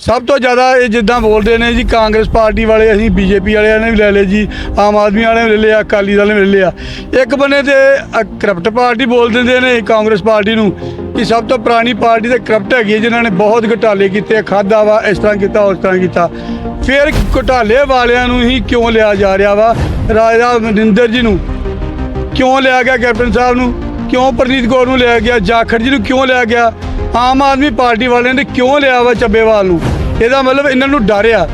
ਸਭ ਤੋਂ ਜ਼ਿਆਦਾ ਇਹ ਜਿੱਦਾਂ ਬੋਲਦੇ ਨੇ ਜੀ, ਕਾਂਗਰਸ ਪਾਰਟੀ ਵਾਲੇ ਅਸੀਂ, ਬੀਜੇਪੀ ਵਾਲਿਆਂ ਨੇ ਵੀ ਲੈ ਲਏ ਜੀ, ਆਮ ਆਦਮੀ ਵਾਲਿਆਂ ਨੇ ਲੈ ਲਿਆ, ਅਕਾਲੀ ਦਲ ਨੇ ਵੀ ਲੈ ਲਿਆ। ਇੱਕ ਬੰਨੇ ਤੇ ਕਰਪਟ ਪਾਰਟੀ ਬੋਲ ਦਿੰਦੇ ਨੇ ਕਾਂਗਰਸ ਪਾਰਟੀ ਨੂੰ ਕਿ ਸਭ ਤੋਂ ਪੁਰਾਣੀ ਪਾਰਟੀ ਤੇ ਕਰਪਟ ਹੈਗੀ ਹੈ, ਜਿਨ੍ਹਾਂ ਨੇ ਬਹੁਤ ਘੁਟਾਲੇ ਕੀਤੇ ਖਾਦਾ ਵਾ, ਇਸ ਤਰ੍ਹਾਂ ਕੀਤਾ, ਉਸ ਤਰ੍ਹਾਂ ਕੀਤਾ। ਫਿਰ ਘੁਟਾਲੇ ਵਾਲਿਆਂ ਨੂੰ ਹੀ ਕਿਉਂ ਲਿਆ ਜਾ ਰਿਹਾ ਵਾ? ਰਾਜਾ ਮਨਿੰਦਰ ਜੀ ਨੂੰ ਕਿਉਂ ਲਿਆ ਗਿਆ, ਕੈਪਟਨ ਸਾਹਿਬ ਨੂੰ? ਕਿਉਂ ਪ੍ਰਨੀਤ ਕੌਰ ਨੂੰ ਲਿਆ ਗਿਆ? ਜਾਖੜ ਜੀ ਨੂੰ ਕਿਉਂ ਲਿਆ ਗਿਆ? ਆਮ ਆਦਮੀ ਪਾਰਟੀ ਵਾਲਿਆਂ ਨੇ ਕਿਉਂ ਲਿਆ ਵਾ ਚੱਬੇਵਾਲ ਨੂੰ? ਇਹਦਾ ਮਤਲਬ ਇਹਨਾਂ ਨੂੰ ਡਰਿਆ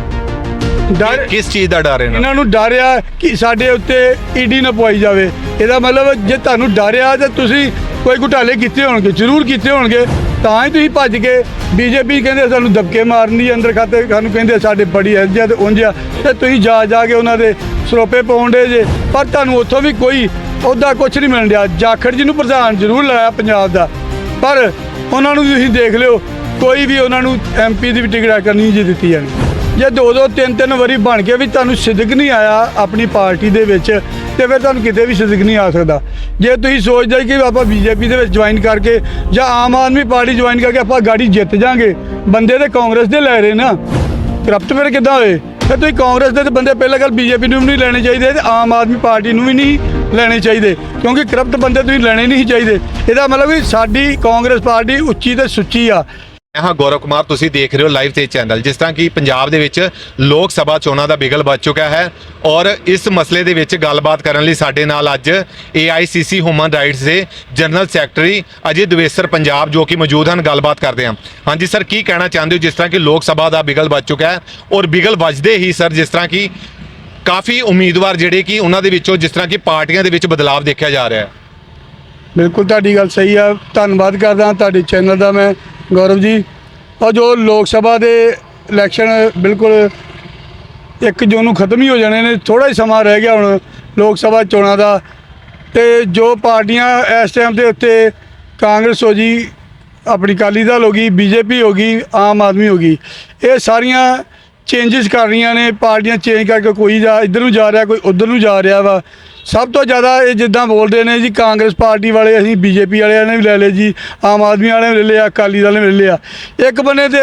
ਡਰ ਕਿਸ ਚੀਜ਼ ਦਾ ਡਰ ਇਹਨਾਂ ਨੂੰ? ਡਰਿਆ ਕਿ ਸਾਡੇ ਉੱਤੇ ਈਡੀ ਨਾ ਪਵਾਈ ਜਾਵੇ। ਇਹਦਾ ਮਤਲਬ ਜੇ ਤੁਹਾਨੂੰ ਡਰਿਆ ਤੇ ਤੁਸੀਂ ਕੋਈ ਘੁਟਾਲੇ ਕੀਤੇ ਹੋਣਗੇ ਜ਼ਰੂਰ ਕੀਤੇ ਹੋਣਗੇ ਤਾਂ ਹੀ ਤੁਸੀਂ ਭੱਜ ਕੇ ਬੀਜੇਪੀ ਕਹਿੰਦੇ ਸਾਨੂੰ ਦਬਕੇ ਮਾਰਨੀ ਅੰਦਰ ਖਾਤੇ ਸਾਨੂੰ ਕਹਿੰਦੇ ਸਾਡੇ ਬੜੀ ਇੱਜ਼ਤ ਉਂਝ ਆ। ਤੇ ਤੁਸੀਂ ਜਾ ਜਾ ਕੇ ਉਹਨਾਂ ਦੇ ਸਰੋਪੇ ਪਾਉਂਦੇ ਜੇ। ਪਰ ਤੁਹਾਨੂੰ ਉੱਥੋਂ ਵੀ ਕੋਈ ਉਹਦਾ ਕੁਝ ਨਹੀਂ ਮਿਲ ਰਿਹਾ ਜਾਖੜ ਜੀ ਨੂੰ ਪ੍ਰਧਾਨ ਜ਼ਰੂਰ ਲਾਇਆ ਪੰਜਾਬ ਦਾ। ਪਰ ਉਹਨਾਂ ਨੂੰ ਤੁਸੀਂ ਦੇਖ ਲਿਓ, ਕੋਈ ਵੀ ਉਹਨਾਂ ਨੂੰ ਐਮਪੀ ਦੀ ਵੀ ਟਿਕਟ ਕਰਨੀ ਜੇ ਦਿੱਤੀ ਜਾਣੀ। ਜੇ ਦੋ ਦੋ, ਤਿੰਨ ਤਿੰਨ ਵਾਰੀ ਬਣ ਕੇ ਵੀ ਤੁਹਾਨੂੰ ਸਿਦਕ ਨਹੀਂ ਆਇਆ ਆਪਣੀ ਪਾਰਟੀ ਦੇ ਵਿੱਚ, ਤੇ ਫਿਰ ਤੁਹਾਨੂੰ ਕਿਤੇ ਵੀ ਸਿਦਕ ਨਹੀਂ ਆ ਸਕਦਾ। ਜੇ ਤੁਸੀਂ ਸੋਚਦੇ ਕਿ ਆਪਾਂ ਬੀਜੇਪੀ ਦੇ ਵਿੱਚ ਜੁਆਇਨ ਕਰਕੇ ਜਾਂ ਆਮ ਆਦਮੀ ਪਾਰਟੀ ਜੁਆਇਨ ਕਰਕੇ ਆਪਾਂ ਗਾੜੀ ਜਿੱਤ ਜਾਾਂਗੇ, ਬੰਦੇ ਤੇ ਕਾਂਗਰਸ ਦੇ ਲੈ ਰਹੇ ਨਾ ਕਰਪਟ ਫਿਰ ਕਿੱਦਾਂ ਹੋਏ? ਫਿਰ ਤੁਸੀਂ ਕਾਂਗਰਸ ਦੇ ਤੇ ਬੰਦੇ ਪਹਿਲਾਂ ਗੱਲ ਬੀਜੇਪੀ ਨੂੰ ਵੀ ਨਹੀਂ ਲੈਣੇ ਚਾਹੀਦੇ ਤੇ ਆਮ ਆਦਮੀ ਪਾਰਟੀ ਨੂੰ ਵੀ ਨਹੀਂ ਲੈਣੇ ਚਾਹੀਦੇ, ਕਿਉਂਕਿ ਕਰਪਟ ਬੰਦੇ ਤੁਸੀਂ ਲੈਣੇ ਨਹੀਂ ਚਾਹੀਦੇ। ਇਹਦਾ ਮਤਲਬ ਵੀ ਸਾਡੀ ਕਾਂਗਰਸ ਪਾਰਟੀ ਉੱਚੀ ਤੇ ਸੁੱਚੀ ਆ। ਹਾਂ ਗੌਰਵ ਕੁਮਾਰ, ਤੁਸੀਂ ਦੇਖ ਰਹੇ ਹੋ ਲਾਈਵ ਤੇ ਚੈਨਲ, ਜਿਸ ਤਰ੍ਹਾਂ ਕਿ ਪੰਜਾਬ ਦੇ ਵਿੱਚ ਲੋਕ ਸਭਾ ਚੋਣਾਂ ਦਾ ਬਿਗਲ ਵੱਜ ਚੁੱਕਾ ਹੈ ਔਰ ਇਸ ਮਸਲੇ ਦੇ ਵਿੱਚ ਗੱਲਬਾਤ ਕਰਨ ਲਈ ਸਾਡੇ ਨਾਲ ਅੱਜ AICC ਹਿਊਮਨ ਰਾਈਟਸ ਦੇ ਜਨਰਲ ਸੈਕਟਰੀ ਅਜੇ ਦਵੇਸਰ ਪੰਜਾਬ, ਜੋ ਕਿ ਮੌਜੂਦ ਹਨ, ਗੱਲਬਾਤ ਕਰਦੇ ਹਾਂ। ਹਾਂਜੀ, ਸਰ, ਕੀ ਕਹਿਣਾ ਚਾਹੁੰਦੇ ਹੋ? ਜਿਸ ਤਰ੍ਹਾਂ ਕਿ ਲੋਕ ਸਭਾ ਦਾ ਬਿਗਲ ਵੱਜ ਚੁੱਕਾ ਹੈ ਔਰ ਬਿਗਲ ਵੱਜਦੇ ਹੀ, ਸਰ, ਜਿਸ ਤਰ੍ਹਾਂ ਕਿ ਕਾਫੀ ਉਮੀਦਵਾਰ ਜਿਹੜੇ ਕਿ ਉਹਨਾਂ ਦੇ ਵਿੱਚੋਂ ਜਿਸ ਤਰ੍ਹਾਂ ਕਿ ਪਾਰਟੀਆਂ ਦੇ ਵਿੱਚ ਬਦਲਾਅ ਦੇਖਿਆ ਜਾ ਰਿਹਾ ਹੈ। ਬਿਲਕੁਲ ਤੁਹਾਡੀ ਗੱਲ ਸਹੀ ਆ। ਧੰਨਵਾਦ ਕਰਦਾ ਤੁਹਾਡੇ ਚੈਨਲ ਦਾ ਮੈਂ, ਗੌਰਵ ਜੀ। ਔਰ ਜੋ ਲੋਕ ਸਭਾ ਦੇ ਇਲੈਕਸ਼ਨ ਬਿਲਕੁਲ 1 ਜੂਨ ਨੂੰ ਖਤਮ ਹੀ ਹੋ ਜਾਣੇ ਨੇ ਥੋੜਾ ਹੀ ਸਮਾਂ ਰਹਿ ਗਿਆ ਹੁਣ ਲੋਕ ਸਭਾ ਚੋਣਾਂ ਦਾ। ਤੇ ਜੋ ਪਾਰਟੀਆਂ ਇਸ ਟਾਈਮ ਦੇ ਉੱਤੇ ਕਾਂਗਰਸ ਹੋ ਜੀ ਆਪਣੀ ਅਕਾਲੀ ਦਲ ਹੋ ਗਈ, ਬੀਜੇਪੀ ਹੋ ਗਈ, ਆਮ ਆਦਮੀ ਹੋ ਗਈ, ਇਹ ਸਾਰੀਆਂ ਚੇਂਜਸ ਕਰ ਰਹੀਆਂ ਨੇ, ਪਾਰਟੀਆਂ ਚੇਂਜ ਕਰਕੇ ਕੋਈ ਜਾ, ਇੱਧਰ ਨੂੰ ਜਾ ਰਿਹਾ, ਕੋਈ ਉੱਧਰ ਨੂੰ ਜਾ ਰਿਹਾ ਵਾ। ਸਭ ਤੋਂ ਜ਼ਿਆਦਾ ਇਹ ਜਿੱਦਾਂ ਬੋਲਦੇ ਨੇ ਜੀ, ਕਾਂਗਰਸ ਪਾਰਟੀ ਵਾਲੇ, ਅਸੀਂ ਬੀਜੇਪੀ ਵਾਲਿਆਂ ਨੇ ਵੀ ਲੈ ਲਏ ਜੀ, ਆਮ ਆਦਮੀ ਵਾਲਿਆਂ ਨੇ ਲੈ ਲਿਆ, ਅਕਾਲੀ ਦਲ ਨੇ ਵੀ ਲੈ ਲਿਆ। ਇੱਕ ਬੰਨੇ ਤੇ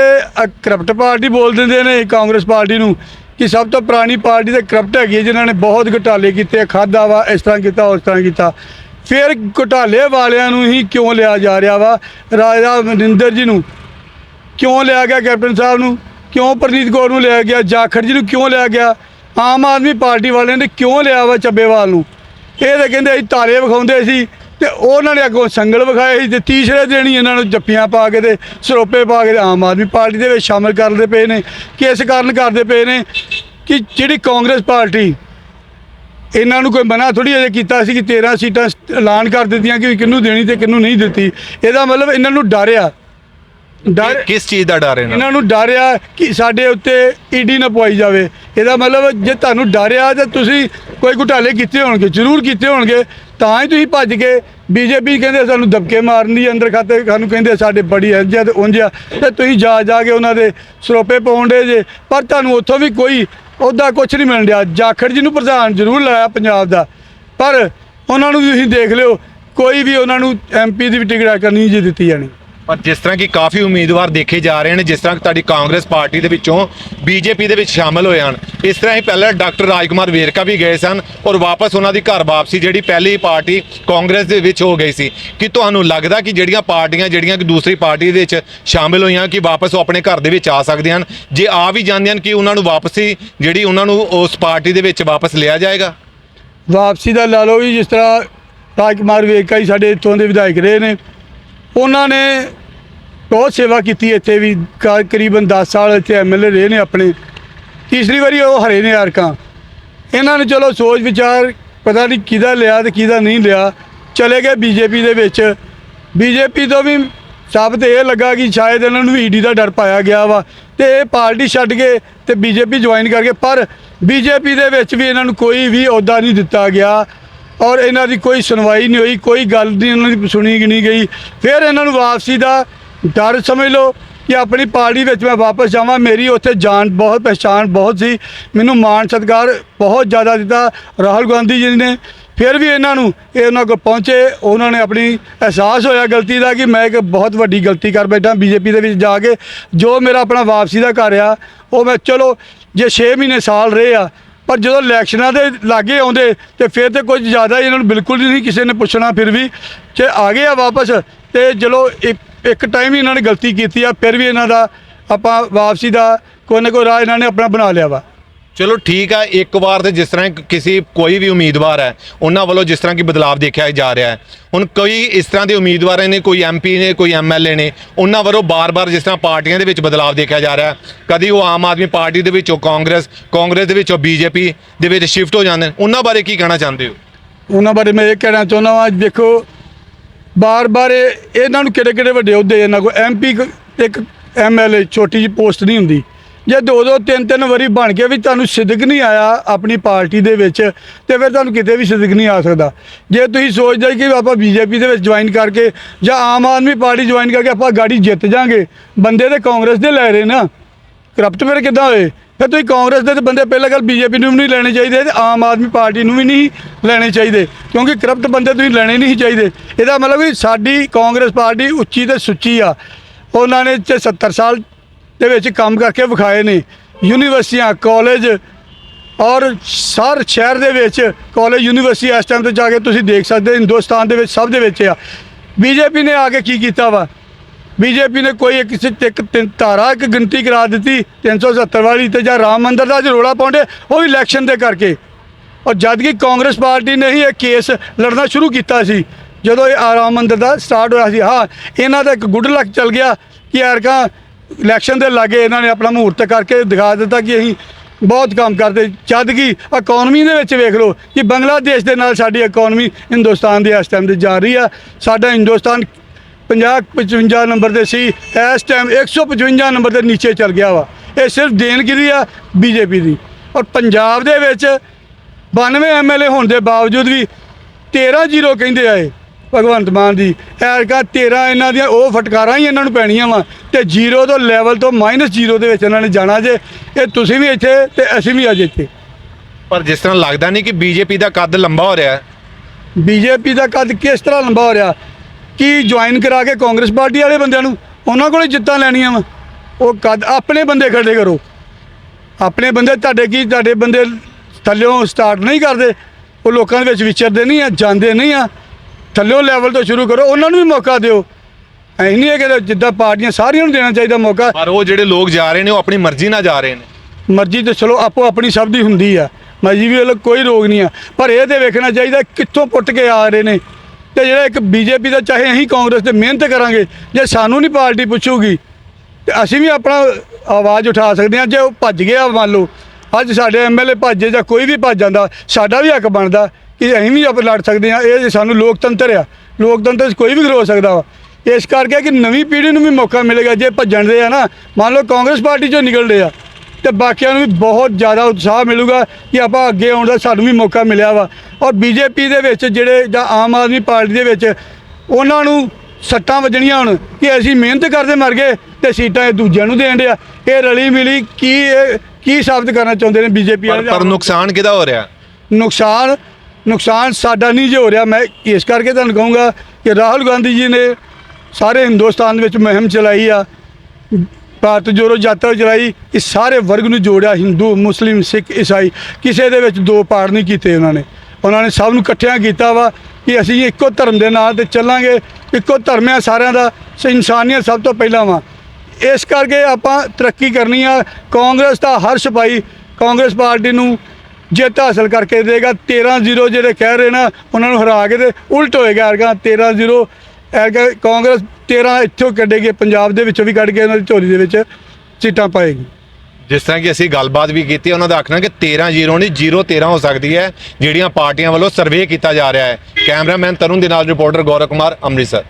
ਕਰਪਟ ਪਾਰਟੀ ਬੋਲ ਦਿੰਦੇ ਨੇ ਕਾਂਗਰਸ ਪਾਰਟੀ ਨੂੰ, ਕਿ ਸਭ ਤੋਂ ਪੁਰਾਣੀ ਪਾਰਟੀ ਤੇ ਕਰਪਟ ਹੈਗੀ ਹੈ, ਜਿਨ੍ਹਾਂ ਨੇ ਬਹੁਤ ਘੁਟਾਲੇ ਕੀਤੇ ਖਾਦਾ ਵਾ, ਇਸ ਤਰ੍ਹਾਂ ਕੀਤਾ, ਉਸ ਤਰ੍ਹਾਂ ਕੀਤਾ। ਫਿਰ ਘੁਟਾਲੇ ਵਾਲਿਆਂ ਨੂੰ ਹੀ ਕਿਉਂ ਲਿਆ ਜਾ ਰਿਹਾ ਵਾ? ਰਾਜਾ ਮਨਿੰਦਰ ਜੀ ਨੂੰ ਕਿਉਂ ਲਿਆ ਗਿਆ ਕੈਪਟਨ ਸਾਹਿਬ ਨੂੰ? ਕਿਉਂ ਪ੍ਰਨੀਤ ਕੌਰ ਨੂੰ ਲਿਆ ਗਿਆ? ਜਾਖੜ ਜੀ ਨੂੰ ਕਿਉਂ ਲਿਆ ਗਿਆ? ਆਮ ਆਦਮੀ ਪਾਰਟੀ ਵਾਲਿਆਂ ਨੇ ਕਿਉਂ ਲਿਆ ਵਾ ਚੱਬੇਵਾਲ ਨੂੰ? ਇਹ ਤਾਂ ਕਹਿੰਦੇ ਅਸੀਂ ਤਾਰੇ ਵਿਖਾਉਂਦੇ ਸੀ ਤੇ ਉਹਨਾਂ ਨੇ ਅੱਗੋਂ ਸੰਗਲ ਵਿਖਾਏ ਸੀ ਤੇ ਤੀਸਰੇ ਦਿਨ ਹੀ ਇਹਨਾਂ ਨੂੰ ਜੱਫੀਆਂ ਪਾ ਕੇ ਤੇ ਸਰੋਪੇ ਪਾ ਕੇ ਆਮ ਆਦਮੀ ਪਾਰਟੀ ਦੇ ਵਿੱਚ ਸ਼ਾਮਲ ਕਰਦੇ ਪਏ ਨੇ। ਕਿਸ ਕਾਰਨ ਕਰਦੇ ਪਏ ਨੇ ਕਿ ਜਿਹੜੀ ਕਾਂਗਰਸ ਪਾਰਟੀ ਇਹਨਾਂ ਨੂੰ ਕੋਈ ਮਨਾ ਥੋੜੀ ਅਜੇ ਕੀਤਾ ਸੀ ਕਿ 13 ਸੀਟਾਂ ਐਲਾਨ ਕਰ ਦਿੱਤੀਆਂ ਕਿ ਕਿਹਨੂੰ ਦੇਣੀ ਤੇ ਕਿਹਨੂੰ ਨਹੀਂ ਦਿੱਤੀ। ਇਹਦਾ ਮਤਲਬ ਇਹਨਾਂ ਨੂੰ ਡਰ ਆ। ਡਰ ਕਿਸ ਚੀਜ਼ ਦਾ ਡਰ ਇਹਨਾਂ ਇਹਨਾਂ ਨੂੰ ਡਰਿਆ ਕਿ ਸਾਡੇ ਉੱਤੇ ਈਡੀ ਨਾ ਪਵਾਈ ਜਾਵੇ। ਇਹਦਾ ਮਤਲਬ ਜੇ ਤੁਹਾਨੂੰ ਡਰਿਆ ਤੇ ਤੁਸੀਂ ਕੋਈ ਘੁਟਾਲੇ ਕੀਤੇ ਹੋਣਗੇ ਜ਼ਰੂਰ ਕੀਤੇ ਹੋਣਗੇ ਤਾਂ ਹੀ ਤੁਸੀਂ ਭੱਜ ਕੇ ਬੀਜੇਪੀ ਕਹਿੰਦੇ ਸਾਨੂੰ ਦਬਕੇ ਮਾਰਨੀ ਅੰਦਰ ਖਾਤੇ ਸਾਨੂੰ ਕਹਿੰਦੇ ਸਾਡੇ ਬੜੀ ਇੱਜ਼ਤ ਉਂਝ ਆ। ਤੇ ਤੁਸੀਂ ਜਾ ਜਾ ਕੇ ਉਹਨਾਂ ਦੇ ਸਰੋਪੇ ਪਾਉਂਦੇ ਜੇ। ਪਰ ਤੁਹਾਨੂੰ ਉੱਥੋਂ ਵੀ ਕੋਈ ਉਹਦਾ ਕੁਝ ਨਹੀਂ ਮਿਲ ਰਿਹਾ ਜਾਖੜ ਜੀ ਨੂੰ ਪ੍ਰਧਾਨ ਜ਼ਰੂਰ ਲਾਇਆ ਪੰਜਾਬ ਦਾ। ਪਰ ਉਹਨਾਂ ਨੂੰ ਤੁਸੀਂ ਦੇਖ ਲਿਓ ਕੋਈ ਵੀ ਉਹਨਾਂ ਨੂੰ ਐਮਪੀ ਦੀ ਵੀ ਟਿਕਟ ਕਰਨੀ ਜੀ ਦਿੱਤੀ ਜਾਣੀ। ਪਰ ਜਿਸ ਤਰ੍ਹਾਂ ਕਿ ਕਾਫੀ ਉਮੀਦਵਾਰ ਦੇਖੇ ਜਾ ਰਹੇ ਨੇ, ਜਿਸ ਤਰ੍ਹਾਂ ਤੁਹਾਡੀ ਕਾਂਗਰਸ ਪਾਰਟੀ ਦੇ ਵਿੱਚੋਂ ਬੀਜੇਪੀ ਦੇ ਵਿੱਚ ਸ਼ਾਮਲ ਹੋਏ ਹਨ। ਇਸ ਤਰ੍ਹਾਂ ਹੀ ਪਹਿਲਾਂ ਡਾਕਟਰ ਰਾਜਕੁਮਾਰ ਵੇਰਕਾ ਵੀ ਗਏ ਸਨ ਔਰ ਵਾਪਸ ਉਹਨਾਂ ਦੀ ਘਰ ਵਾਪਸੀ ਜਿਹੜੀ ਪਹਿਲੀ ਪਾਰਟੀ ਕਾਂਗਰਸ ਦੇ ਵਿੱਚ ਹੋ ਗਈ ਸੀ। ਕਿ ਤੁਹਾਨੂੰ ਲੱਗਦਾ ਕਿ ਜਿਹੜੀਆਂ ਪਾਰਟੀਆਂ, ਜਿਹੜੀਆਂ ਕਿ ਦੂਸਰੀ ਪਾਰਟੀ ਦੇ ਵਿੱਚ ਸ਼ਾਮਿਲ ਹੋਈਆਂ, ਕਿ ਵਾਪਸ ਉਹ ਆਪਣੇ ਘਰ ਦੇ ਵਿੱਚ ਆ ਸਕਦੇ ਹਨ? ਜੇ ਆ ਵੀ ਜਾਂਦੇ ਹਨ, ਕਿ ਉਹਨਾਂ ਨੂੰ ਵਾਪਸੀ ਜਿਹੜੀ ਉਹਨਾਂ ਨੂੰ ਉਸ ਪਾਰਟੀ ਦੇ ਵਿੱਚ ਵਾਪਸ ਲਿਆ ਜਾਏਗਾ? ਵਾਪਸੀ ਦਾ ਲਾ ਲਓ ਜੀ, ਜਿਸ ਤਰ੍ਹਾਂ ਰਾਜਕੁਮਾਰ ਵੇਰਕਾ ਹੀ ਸਾਡੇ ਇੱਥੋਂ ਦੇ ਵਿਧਾਇਕ ਰਹੇ ਨੇ। ਉਹਨਾਂ ਨੇ ਬਹੁਤ ਸੇਵਾ ਕੀਤੀ ਇੱਥੇ ਵੀ, ਕ- ਕਰੀਬਨ 10 ਸਾਲ ਇੱਥੇ ਐਮਐਲਏ ਰਹੇ ਨੇ ਆਪਣੇ। ਤੀਸਰੀ ਵਾਰੀ ਉਹ ਹਰੇ ਨੇ ਯਾਰਕਾਂ ਇਹਨਾਂ ਨੇ ਚਲੋ ਸੋਚ ਵਿਚਾਰ, ਪਤਾ ਨਹੀਂ ਕਿਹਦਾ ਲਿਆ ਤੇ ਕਿਹਦਾ ਨਹੀਂ ਲਿਆ। ਚਲੇ ਗਏ ਬੀਜੇਪੀ ਦੇ ਵਿੱਚ। ਬੀਜੇਪੀ ਤੋਂ ਵੀ ਸਾਬਤ ਇਹ ਲੱਗਾ ਕਿ ਸ਼ਾਇਦ ਇਹਨਾਂ ਨੂੰ ਈਡੀ ਦਾ ਡਰ ਪਾਇਆ ਗਿਆ ਵਾ। ਤੇ ਇਹ ਪਾਰਟੀ ਛੱਡ ਕੇ ਤੇ ਬੀਜੇਪੀ ਜੁਆਇਨ ਕਰਕੇ, ਪਰ ਬੀਜੇਪੀ ਦੇ ਵਿੱਚ ਵੀ ਇਹਨਾਂ ਨੂੰ ਕੋਈ ਵੀ ਅਹੁਦਾ ਨਹੀਂ ਦਿੱਤਾ ਗਿਆ। ਔਰ ਇਹਨਾਂ ਦੀ ਕੋਈ ਸੁਣਵਾਈ ਨਹੀਂ ਹੋਈ, ਕੋਈ ਗੱਲ ਨਹੀਂ, ਇਹਨਾਂ ਦੀ ਸੁਣੀ ਨਹੀਂ ਗਈ। ਫਿਰ ਇਹਨਾਂ ਨੂੰ ਵਾਪਸੀ ਦਾ ਡਰ ਸਮਝ ਲਓ ਕਿ ਆਪਣੀ ਪਾਰਟੀ ਵਿੱਚ ਮੈਂ ਵਾਪਸ ਜਾਵਾਂ। ਮੇਰੀ ਉੱਥੇ ਜਾਣ ਬਹੁਤ ਪਛਾਣ ਬਹੁਤ ਸੀ। ਮੈਨੂੰ ਮਾਣ ਸਤਿਕਾਰ ਬਹੁਤ ਜ਼ਿਆਦਾ ਦਿੱਤਾ ਰਾਹੁਲ ਗਾਂਧੀ ਜੀ ਨੇ। ਫਿਰ ਵੀ ਇਹਨਾਂ ਨੂੰ ਇਹ ਉਹਨਾਂ ਕੋਲ ਪਹੁੰਚੇ। ਉਹਨਾਂ ਨੇ ਆਪਣੀ ਅਹਿਸਾਸ ਹੋਇਆ ਗਲਤੀ ਦਾ ਕਿ ਮੈਂ ਇੱਕ ਬਹੁਤ ਵੱਡੀ ਗਲਤੀ ਕਰ ਬੈਠਾ ਬੀਜੇਪੀ ਦੇ ਵਿੱਚ ਜਾ ਕੇ। ਜੋ ਮੇਰਾ ਆਪਣਾ ਵਾਪਸੀ ਦਾ ਘਰ ਆ, ਉਹ ਮੈਂ ਚਲੋ, ਜੇ 6 ਮਹੀਨੇ ਸਾਲ ਰਹੇ ਆ ਪਰ ਜਦੋਂ ਇਲੈਕਸ਼ਨਾਂ ਦੇ ਲਾਗੇ ਆਉਂਦੇ ਤੇ ਫਿਰ ਤੇ ਕੁਝ ਜ਼ਿਆਦਾ ਇਹਨਾਂ ਨੂੰ ਬਿਲਕੁਲ ਹੀ ਨਹੀਂ ਕਿਸੇ ਨੇ ਪੁੱਛਣਾ, ਫਿਰ ਵੀ ਜੇ ਆ ਗਏ ਆ ਵਾਪਸ ਤੇ ਚਲੋ ਇੱਕ ਇੱਕ ਟਾਈਮ ਹੀ ਇਹਨਾਂ ਨੇ ਗਲਤੀ ਕੀਤੀ ਆ, ਫਿਰ ਵੀ ਇਹਨਾਂ ਦਾ ਆਪਾਂ ਵਾਪਸੀ ਦਾ ਕੋਈ ਨਾ ਕੋਈ ਰਾਹ ਇਹਨਾਂ ਨੇ ਆਪਣਾ ਬਣਾ ਲਿਆ ਵਾ। ਚਲੋ ਠੀਕ ਆ, ਇੱਕ ਵਾਰ ਤੇ ਜਿਸ ਤਰ੍ਹਾਂ ਕਿਸੇ ਕੋਈ ਵੀ ਉਮੀਦਵਾਰ ਹੈ, ਉਹਨਾਂ ਵੱਲੋਂ ਜਿਸ ਤਰ੍ਹਾਂ ਕਿ ਬਦਲਾਵ ਦੇਖਿਆ ਜਾ ਰਿਹਾ ਹੈ। ਹੁਣ ਕੋਈ ਇਸ ਤਰ੍ਹਾਂ ਦੇ ਉਮੀਦਵਾਰ ਨੇ, ਕੋਈ ਐਮਪੀ ਨੇ, ਕੋਈ ਐਮਐਲਏ ਨੇ, ਉਹਨਾਂ ਵੱਲੋਂ ਬਾਰ-ਬਾਰ ਜਿਸ ਤਰ੍ਹਾਂ ਪਾਰਟੀਆਂ ਦੇ ਵਿੱਚ ਬਦਲਾਵ ਦੇਖਿਆ ਜਾ ਰਿਹਾ ਕਦੀ ਉਹ ਆਮ ਆਦਮੀ ਪਾਰਟੀ ਦੇ ਵਿੱਚੋਂ ਕਾਂਗਰਸ ਕਾਂਗਰਸ ਦੇ ਵਿੱਚੋਂ ਬੀਜੇਪੀ ਦੇ ਵਿੱਚ ਸ਼ਿਫਟ ਹੋ ਜਾਂਦੇ ਨੇ। ਉਹਨਾਂ ਬਾਰੇ ਕੀ ਕਹਿਣਾ ਚਾਹੁੰਦੇ ਹੋ? ਉਹਨਾਂ ਬਾਰੇ ਮੈਂ ਇਹ ਕਹਿਣਾ ਚਾਹੁੰਦਾ ਹਾਂ ਦੇਖੋ, ਬਾਰ-ਬਾਰ ਇਹਨਾਂ ਨੂੰ ਕਿਹੜੇ-ਕਿਹੜੇ ਵੱਡੇ ਅਹੁਦੇ ਇਹਨਾਂ ਕੋਲ ਐਮਪੀ ਇੱਕ ਐਮਐਲਏ ਛੋਟੀ ਜਿਹੀ ਪੋਸਟ ਨਹੀਂ ਹੁੰਦੀ। ਜੇ ਦੋ ਦੋ ਤਿੰਨ ਤਿੰਨ ਵਾਰੀ ਬਣ ਕੇ ਵੀ ਤੁਹਾਨੂੰ ਸਿਦਕ ਨਹੀਂ ਆਇਆ ਆਪਣੀ ਪਾਰਟੀ ਦੇ ਵਿੱਚ, ਤੇ ਫਿਰ ਤੁਹਾਨੂੰ ਕਿਤੇ ਵੀ ਸਿਦਕ ਨਹੀਂ ਆ ਸਕਦਾ। ਜੇ ਤੁਸੀਂ ਸੋਚਦੇ ਕਿ ਆਪਾਂ ਬੀਜੇਪੀ ਦੇ ਵਿੱਚ ਜੁਆਇਨ ਕਰਕੇ ਜਾਂ ਆਮ ਆਦਮੀ ਪਾਰਟੀ ਜੁਆਇਨ ਕਰਕੇ ਆਪਾਂ ਗਾੜੀ ਜਿੱਤ ਜਾਾਂਗੇ, ਬੰਦੇ ਤੇ ਕਾਂਗਰਸ ਦੇ ਲੈ ਰਹੇ ਨਾ ਕਰਪਟ ਫਿਰ ਕਿੱਦਾਂ ਹੋਏ? ਫਿਰ ਤੁਸੀਂ ਕਾਂਗਰਸ ਦੇ ਤੇ ਬੰਦੇ ਪਹਿਲਾਂ ਗੱਲ ਬੀਜੇਪੀ ਨੂੰ ਵੀ ਨਹੀਂ ਲੈਣੇ ਚਾਹੀਦੇ, ਤੇ ਆਮ ਆਦਮੀ ਪਾਰਟੀ ਨੂੰ ਵੀ ਨਹੀਂ ਲੈਣੇ ਚਾਹੀਦੇ, ਕਿਉਂਕਿ ਕਰਪਟ ਬੰਦੇ ਤੁਸੀਂ ਲੈਣੇ ਨਹੀਂ ਚਾਹੀਦੇ। ਇਹਦਾ ਮਤਲਬ ਵੀ ਸਾਡੀ ਕਾਂਗਰਸ ਪਾਰਟੀ ਉੱਚੀ ਤੇ ਸੁੱਚੀ ਆ। ਉਹਨਾਂ ਨੇ ਤੇ 70 ਸਾਲ ਦੇ ਵਿੱਚ ਕੰਮ ਕਰਕੇ ਵਿਖਾਏ ਨੇ। ਯੂਨੀਵਰਸਿਟੀਆਂ ਕਾਲਜ ਔਰ ਸਾਰ ਸ਼ਹਿਰ ਦੇ ਵਿੱਚ ਕਾਲਜ ਯੂਨੀਵਰਸਿਟੀ ਇਸ ਟਾਈਮ ਤੇ ਜਾ ਕੇ ਤੁਸੀਂ ਦੇਖ ਸਕਦੇ ਹੋ, ਹਿੰਦੁਸਤਾਨ ਦੇ ਵਿੱਚ ਸਭ ਦੇ ਵਿੱਚ ਆ। ਬੀਜੇਪੀ ਨੇ ਆ ਕੇ ਕੀ ਕੀਤਾ ਵਾ? ਬੀਜੇਪੀ ਨੇ ਕੋਈ ਇੱਕ ਇੱਕ ਤਿੰਨ ਧਾਰਾ ਇੱਕ ਗਿਣਤੀ ਕਰਾ ਦਿੱਤੀ 370 ਵਾਲੀ ਤੇ ਜਾਂ ਰਾਮ ਮੰਦਰ ਦਾ ਜਿਹੜਾ ਰੋਲਾ ਪਾਉਂਦੇ ਉਹ ਵੀ ਇਲੈਕਸ਼ਨ ਦੇ ਕਰਕੇ। ਔਰ ਜਦ ਕਿ ਕਾਂਗਰਸ ਪਾਰਟੀ ਨੇ ਹੀ ਇਹ ਕੇਸ ਲੜਨਾ ਸ਼ੁਰੂ ਕੀਤਾ ਸੀ। ਜਦੋਂ ਇਹ ਰਾਮ ਮੰਦਰ ਦਾ ਸਟਾਰਟ ਹੋਇਆ ਸੀ ਹਾਂ ਇਹਨਾਂ ਦਾ ਇੱਕ ਗੁੱਡ ਲੱਕ ਚੱਲ ਗਿਆ ਕਿ ਯਾਰਕਾ ਇਲੈਕਸ਼ਨ ਦੇ ਲਾਗੇ ਇਹਨਾਂ ਨੇ ਆਪਣਾ ਮਹੂਰਤ ਕਰਕੇ ਦਿਖਾ ਦਿੱਤਾ ਕਿ ਅਸੀਂ ਬਹੁਤ ਕੰਮ ਕਰਦੇ। ਜਦ ਕਿ ਇਕਨੋਮੀ ਦੇ ਵਿੱਚ ਵੇਖ ਲਓ ਕਿ ਬੰਗਲਾਦੇਸ਼ ਦੇ ਨਾਲ ਸਾਡੀ ਇਕਨੋਮੀ ਹਿੰਦੁਸਤਾਨ ਦੇ ਇਸ ਟਾਈਮ ਤੇ ਜਾ ਰਹੀ ਆ। ਸਾਡਾ ਹਿੰਦੁਸਤਾਨ 50 55 ਨੰਬਰ ਤੇ ਸੀ, ਇਸ ਟਾਈਮ 155 ਨੰਬਰ ਦੇ ਨੀਚੇ ਚੱਲ ਗਿਆ ਵਾ। ਇਹ ਸਿਰਫ ਦੇਣਗਿਰੀ ਆ ਬੀਜੇਪੀ ਦੀ। ਔਰ ਪੰਜਾਬ ਦੇ ਵਿੱਚ 92 ਐਮਐਲਏ ਹੋਣ ਦੇ ਬਾਵਜੂਦ ਵੀ 13 ਜ਼ੀਰੋ ਕਹਿੰਦੇ ਆਏ ਭਗਵੰਤ ਮਾਨ ਦੀ। ਐਰਕਾ 13 ਇਹਨਾਂ ਦੀਆਂ ਉਹ ਫਟਕਾਰਾਂ ਹੀ ਇਹਨਾਂ ਨੂੰ ਪੈਣੀਆਂ ਵਾ ਤੇ ਜ਼ੀਰੋ ਤੋਂ ਲੈਵਲ ਤੋਂ ਮਾਈਨਸ ਜ਼ੀਰੋ ਦੇ ਵਿੱਚ ਇਹਨਾਂ ਨੇ ਜਾਣਾ ਜੇ। ਇਹ ਤੁਸੀਂ ਵੀ ਇੱਥੇ ਤੇ ਅਸੀਂ ਵੀ ਅੱਜ ਇੱਥੇ। ਪਰ ਜਿਸ ਤਰ੍ਹਾਂ ਲੱਗਦਾ ਨਹੀਂ ਕਿ ਬੀਜੇਪੀ ਦਾ ਕੱਦ ਲੰਬਾ ਹੋ ਰਿਹਾ ਹੈ। ਬੀਜੇਪੀ ਦਾ ਕੱਦ ਕਿਸ ਤਰ੍ਹਾਂ ਲੰਬਾ ਹੋ ਰਿਹਾ? ਕੀ ਜੁਆਇਨ ਕਰਾ ਕੇ ਕਾਂਗਰਸ ਪਾਰਟੀ ਵਾਲੇ ਬੰਦਿਆਂ ਨੂੰ? ਉਹਨਾਂ ਕੋਲੇ ਜਿੱਤਾਂ ਲੈਣੀਆਂ ਵਾ। ਉਹ ਕੱਦ ਆਪਣੇ ਬੰਦੇ ਖੜੇ ਕਰੋ। ਆਪਣੇ ਬੰਦੇ ਤੁਹਾਡੇ ਕੀ ਤੁਹਾਡੇ ਬੰਦੇ ਥੱਲਿਓਂ ਸਟਾਰਟ ਨਹੀਂ ਕਰਦੇ। ਉਹ ਲੋਕਾਂ ਦੇ ਵਿੱਚ ਵਿਚਰਦੇ ਨਹੀਂ ਆ ਜਾਂਦੇ ਨਹੀਂ ਆ। ਥੱਲਿਓਂ ਲੈਵਲ ਤੋਂ ਸ਼ੁਰੂ ਕਰੋ ਉਹਨਾਂ ਨੂੰ ਵੀ ਮੌਕਾ ਦਿਓ। ਐਂ ਨਹੀਂ ਹੈ ਕਿ ਜਿੱਦਾਂ ਪਾਰਟੀਆਂ ਸਾਰਿਆਂ ਨੂੰ ਦੇਣਾ ਚਾਹੀਦਾ ਮੌਕਾ। ਪਰ ਉਹ ਜਿਹੜੇ ਲੋਕ ਜਾ ਰਹੇ ਨੇ ਉਹ ਆਪਣੀ ਮਰਜ਼ੀ ਨਾਲ ਜਾ ਰਹੇ ਨੇ। ਮਰਜ਼ੀ ਤੇ ਚਲੋ ਆਪੋ ਆਪਣੀ ਸਭ ਦੀ ਹੁੰਦੀ ਆ। ਮਰਜ਼ੀ ਵੀ ਵੱਲੋਂ ਕੋਈ ਰੋਗ ਨਹੀਂ ਆ। ਪਰ ਇਹ ਤੇ ਵੇਖਣਾ ਚਾਹੀਦਾ ਕਿੱਥੋਂ ਪੁੱਟ ਕੇ ਆ ਰਹੇ ਨੇ। ਤੇ ਜਿਹੜਾ ਇੱਕ ਬੀਜੇਪੀ ਦਾ ਚਾਹੇ ਅਸੀਂ ਕਾਂਗਰਸ ਤੇ ਮਿਹਨਤ ਕਰਾਂਗੇ ਜੇ ਸਾਨੂੰ ਨਹੀਂ ਪਾਰਟੀ ਪੁੱਛੂਗੀ ਤੇ ਅਸੀਂ ਵੀ ਆਪਣਾ ਆਵਾਜ਼ ਉਠਾ ਸਕਦੇ ਹਾਂ। ਜੇ ਉਹ ਭੱਜ ਗਿਆ ਮੰਨ ਲਓ ਅੱਜ ਸਾਡੇ ਐਮਐਲਏ ਭੱਜੇ ਜਾਂ ਕੋਈ ਵੀ ਭੱਜ ਜਾਂਦਾ ਸਾਡਾ ਵੀ ਹੱਕ ਬਣਦਾ। ਕਿ ਅਸੀਂ ਵੀ ਆਪ ਲੜ ਸਕਦੇ ਹਾਂ ਇਹ ਸਾਨੂੰ ਲੋਕਤੰਤਰ ਆ। ਲੋਕਤੰਤਰ 'ਚ ਕੋਈ ਵੀ ਖਲੋ ਸਕਦਾ ਵਾ। ਇਸ ਕਰਕੇ ਕਿ ਨਵੀਂ ਪੀੜ੍ਹੀ ਨੂੰ ਵੀ ਮੌਕਾ ਮਿਲੇਗਾ ਜੇ ਭੱਜਣ ਦੇ ਆ ਨਾ। ਮੰਨ ਲਓ ਕਾਂਗਰਸ ਪਾਰਟੀ 'ਚੋਂ ਨਿਕਲਦੇ ਆ ਤੇ ਬਾਕੀਆਂ ਨੂੰ ਵੀ ਬਹੁਤ ਜ਼ਿਆਦਾ ਉਤਸ਼ਾਹ ਮਿਲੂਗਾ ਕਿ ਆਪਾਂ ਅੱਗੇ ਆਉਣ ਦਾ ਸਾਨੂੰ ਵੀ ਮੌਕਾ ਮਿਲਿਆ ਵਾ। ਔਰ ਬੀਜੇਪੀ ਦੇ ਵਿੱਚ ਜਿਹੜੇ ਜਾਂ ਆਮ ਆਦਮੀ ਪਾਰਟੀ ਦੇ ਵਿੱਚ ਉਹਨਾਂ ਨੂੰ ਸੱਟਾਂ ਵੱਜਣੀਆਂ ਹੁਣ ਕਿ ਅਸੀਂ ਮਿਹਨਤ ਕਰਦੇ ਮਰ ਗਏ ਤੇ ਸੀਟਾਂ ਇਹ ਦੂਜਿਆਂ ਨੂੰ ਦੇਣ ਡਿਆ। ਇਹ ਰਲੀ ਮਿਲੀ ਕੀ ਇਹ ਕੀ ਸਾਬਤ ਕਰਨਾ ਚਾਹੁੰਦੇ ਨੇ ਬੀਜੇਪੀ ਵਾਲੇ? ਪਰ ਨੁਕਸਾਨ ਕਿਹਦਾ ਹੋ ਰਿਹਾ? ਨੁਕਸਾਨ ਨੁਕਸਾਨ ਸਾਡਾ ਨਹੀਂ ਜੇ ਹੋ ਰਿਹਾ, ਮੈਂ ਇਸ ਕਰਕੇ ਤੁਹਾਨੂੰ ਕਹੂੰਗਾ ਕਿ ਰਾਹੁਲ ਗਾਂਧੀ ਜੀ ਨੇ ਸਾਰੇ ਹਿੰਦੁਸਤਾਨ ਵਿੱਚ ਮੁਹਿੰਮ ਚਲਾਈ ਆ, ਭਾਰਤ ਜੋੜੋ ਯਾਤਰਾ ਚਲਾਈ, ਇਸ ਸਾਰੇ ਵਰਗ ਨੂੰ ਜੋੜਿਆ ਹਿੰਦੂ, ਮੁਸਲਿਮ, ਸਿੱਖ, ਈਸਾਈ, ਕਿਸੇ ਦੇ ਵਿੱਚ ਦੋ ਪਾੜ ਨਹੀਂ ਕੀਤੇ ਉਹਨਾਂ ਨੇ। ਉਹਨਾਂ ਨੇ ਸਭ ਨੂੰ ਇਕੱਠਿਆਂ ਕੀਤਾ ਵਾ ਕਿ ਅਸੀਂ ਇੱਕੋ ਧਰਮ ਦੇ ਨਾਂ ਤੇ ਚੱਲਾਂਗੇ, ਇੱਕੋ ਧਰਮ ਆ ਸਾਰਿਆਂ ਦਾ, ਸ- ਇਨਸਾਨੀਅਤ ਸਭ ਤੋਂ ਪਹਿਲਾਂ ਵਾ। ਇਸ ਕਰਕੇ ਆਪਾਂ ਤਰੱਕੀ ਕਰਨੀ ਆ, ਕਾਂਗਰਸ ਦਾ ਹਰ ਸਿਪਾਹੀ ਕਾਂਗਰਸ ਪਾਰਟੀ ਨੂੰ ਜਿੱਤ ਹਾਸਲ ਕਰਕੇ ਦੇਗਾ। 13-0 ਜਿਹੜੇ ਕਹਿ ਰਹੇ ਨਾ, ਉਹਨਾਂ ਨੂੰ ਹਰਾ ਕੇ ਤੇ ਉਲਟ ਹੋਏਗਾ ਐਰਗਾ। 13-0 ਐਰਗਾ, ਕਾਂਗਰਸ 13 ਇੱਥੋਂ ਕੱਢੇਗੀ, ਪੰਜਾਬ ਦੇ ਵਿੱਚੋਂ ਵੀ ਕੱਢ ਕੇ ਉਹਨਾਂ ਦੀ ਝੋਲੀ ਦੇ ਵਿੱਚ ਸੀਟਾਂ ਪਾਏਗੀ। ਜਿਸ ਤਰ੍ਹਾਂ ਕਿ ਅਸੀਂ ਗੱਲਬਾਤ ਵੀ ਕੀਤੀ, ਉਹਨਾਂ ਦਾ ਆਖਣਾ ਕਿ 13 ਜ਼ੀਰੋ ਨਹੀਂ 0 13 ਹੋ ਸਕਦੀ ਹੈ, ਜਿਹੜੀਆਂ ਪਾਰਟੀਆਂ ਵੱਲੋਂ ਸਰਵੇ ਕੀਤਾ ਜਾ ਰਿਹਾ ਹੈ। ਕੈਮਰਾਮੈਨ ਤਰੁਣ ਦੇ ਨਾਲ ਰਿਪੋਰਟਰ ਗੌਰਵ ਕੁਮਾਰ, ਅੰਮ੍ਰਿਤਸਰ।